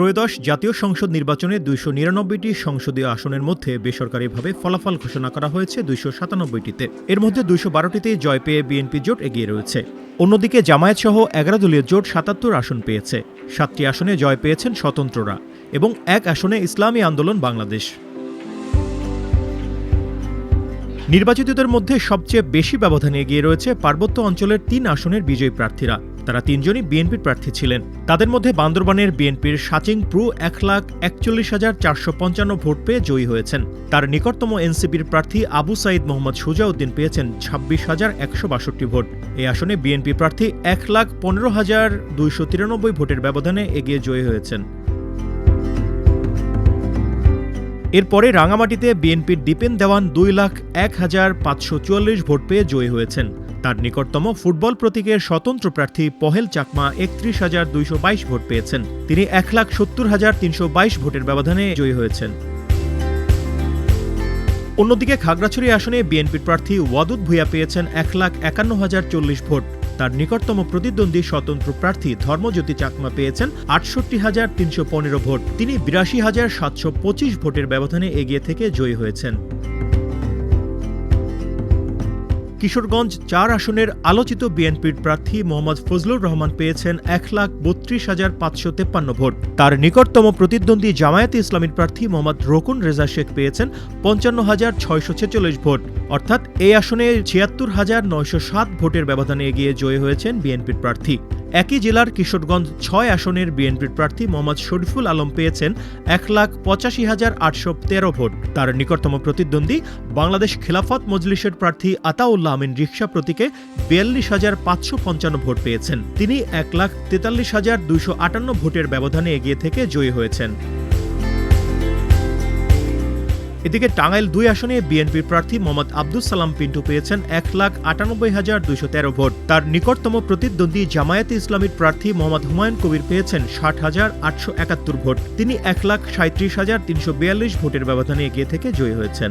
ত্রয়োদশ জাতীয় সংসদ নির্বাচনে দুইশো নিরানব্বইটি সংসদীয় আসনের মধ্যে বেসরকারিভাবে ফলাফল ঘোষণা করা হয়েছে দুইশো সাতানব্বইটিতে। এর মধ্যে দুইশো বারোটিতে জয় পেয়ে বিএনপি জোট এগিয়ে রয়েছে। অন্যদিকে জামায়াত সহ এগারো দলীয় জোট সাতাত্তর আসন পেয়েছে। সাতটি আসনে জয় পেয়েছেন স্বতন্ত্ররা এবং এক আসনে ইসলামী আন্দোলন বাংলাদেশ। নির্বাচিতদের মধ্যে সবচেয়ে বেশি ব্যবধানে এগিয়ে রয়েছে পার্বত্য অঞ্চলের তিন আসনের বিজয়ী প্রার্থীরা। তারা তিনজনই বিএনপির প্রার্থী ছিলেন। তাদের মধ্যে বান্দরবানের বিএনপির সাচিং প্রু এক লাখ একচল্লিশ হাজার চারশো পঞ্চান্ন ভোট পেয়ে জয়ী হয়েছেন। তার নিকটতম এনসিপির প্রার্থী আবু সাইদ মোহাম্মদ সুজাউদ্দিন পেয়েছেন ছাব্বিশ হাজার একশো বাষট্টি ভোট। এই আসনে বিএনপি প্রার্থী এক লাখ পনেরো হাজার দুইশো তিরানব্বই ভোটের ব্যবধানে এগিয়ে জয়ী হয়েছেন। এরপরে রাঙামাটিতে বিএনপির দীপেন দেওয়ান দুই লাখ এক হাজার পাঁচশো চুয়াল্লিশ ভোট পেয়ে জয়ী হয়েছেন। তার নিকটতম ফুটবল প্রতীকের স্বতন্ত্র প্রার্থী পহেল চাকমা একত্রিশ হাজার দুইশো বাইশ ভোট পেয়েছেন। তিনি এক লাখ সত্তর হাজার তিনশো বাইশ ভোটের ব্যবধানে জয়ী হয়েছেন। অন্যদিকে খাগড়াছড়ি আসনে বিএনপির প্রার্থী ওয়াদুদ ভুইয়া পেয়েছেন এক লাখ একান্ন হাজার চল্লিশ ভোট। তার নিকটতম প্রতিদ্বন্দ্বী স্বতন্ত্র প্রার্থী ধর্মজ্যোতি চাকমা পেয়েছেন আটষট্টি হাজার তিনশো পনেরো ভোট। তিনি বিরাশি হাজার সাতশো পঁচিশ ভোটের ব্যবধানে এগিয়ে থেকে জয়ী হয়েছেন। কিশোরগঞ্জ চার আসনের আলোচিত বিএনপির প্রার্থী মোহাম্মদ ফজলুর রহমান পেয়েছেন এক লাখ বত্রিশ হাজার পাঁচশো তেপ্পান্ন ভোট। তার নিকটতম প্রতিদ্বন্দ্বী জামায়াতে ইসলামীর প্রার্থী মোহাম্মদ রকুন রেজা শেখ পেয়েছেন পঞ্চান্ন হাজার ছয়শো ছেচল্লিশ ভোট। অর্থাৎ এই আসনে ছিয়াত্তর হাজার নয়শো সাত ভোটের ব্যবধানে এগিয়ে জয়ী হয়েছেন বিএনপির প্রার্থী। একই জেলার কিশোরগঞ্জ ছয় আসনের বিএনপির প্রার্থী মোহাম্মদ শরীফুল আলম পেয়েছেন এক লাখ পঁচাশি হাজার আটশো তেরো ভোট। তার নিকটতম প্রতিদ্বন্দ্বী বাংলাদেশ খেলাফত মজলিসের প্রার্থী আতাউল্লাহ আমিন রিক্সা প্রতীকে বিয়াল্লিশ হাজার পাঁচশো পঞ্চান্ন ভোট পেয়েছেন। তিনি এক লাখ তেতাল্লিশ হাজার দুইশো আটান্ন ভোটের ব্যবধানে এগিয়ে থেকে জয়ী হয়েছেন। এদিকে টাঙ্গাইল দুই আসনে বিএনপির প্রার্থী মোহাম্মদ আব্দুল সালাম পিন্টু পেয়েছেন এক লাখ আটানব্বই হাজার দুইশো তেরো ভোট। তার নিকটতম প্রতিদ্বন্দ্বী জামায়াতে ইসলামীর প্রার্থী মোহাম্মদ হুমায়ুন কবির পেয়েছেন ষাট হাজার আটশো একাত্তর ভোট। তিনি এক লাখ সাঁত্রিশ হাজার তিনশো বিয়াল্লিশ ভোটের ব্যবধানে এগিয়ে থেকে জয়ী হয়েছেন।